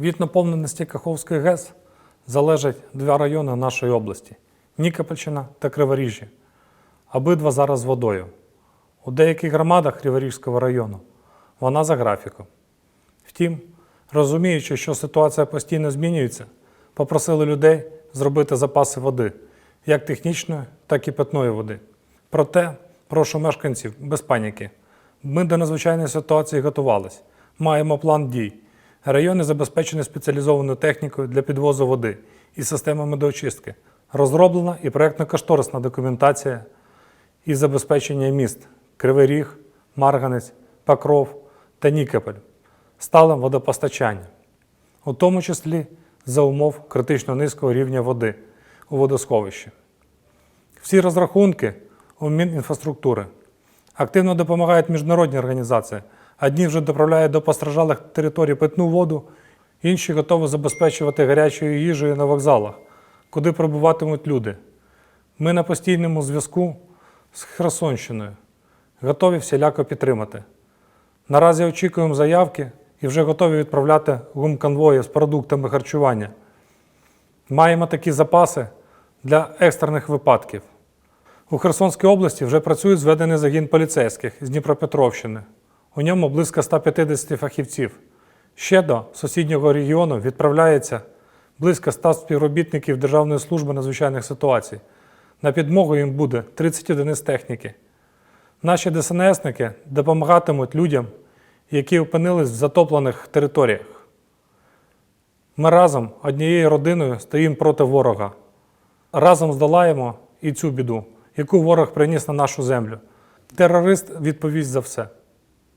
Від наповненості Каховської ГЕС залежать два райони нашої області Нікопольщина та Криворіжжя. Обидва зараз водою. У деяких громадах Криворіжського району вона за графіком. Втім, розуміючи, що ситуація постійно змінюється, попросили людей зробити запаси води, як технічної, так і питної води. Проте, прошу мешканців без паніки. Ми до надзвичайної ситуації готувалися. Маємо план дій. Райони забезпечені спеціалізованою технікою для підвозу води і системами доочистки. Розроблена і проєктно-кошторисна документація із забезпечення міст Кривий Ріг, Марганець, Покров та Нікополь сталим водопостачанням, у тому числі за умов критично низького рівня води у водосховищі. Всі розрахунки у Мінінфраструктури активно допомагають міжнародні організації. Одні вже доправляють до постраждалих територій питну воду, інші готові забезпечувати гарячою їжею на вокзалах, куди прибуватимуть люди. Ми на постійному зв'язку з Херсонщиною, готові всіляко підтримати. Наразі очікуємо заявки і вже готові відправляти гумконвої з продуктами харчування. Маємо такі запаси для екстрених випадків. У Херсонській області вже працює зведений загін поліцейських з Дніпропетровщини. У ньому близько 150 фахівців. Ще до сусіднього регіону відправляється близько 100 співробітників Державної служби надзвичайних ситуацій. На підмогу їм буде 30 одиниць техніки. Наші ДСНСники допомагатимуть людям, які опинились в затоплених територіях. Ми разом однією родиною стоїмо проти ворога. Разом здолаємо і цю біду, яку ворог приніс на нашу землю. Терорист відповість за все.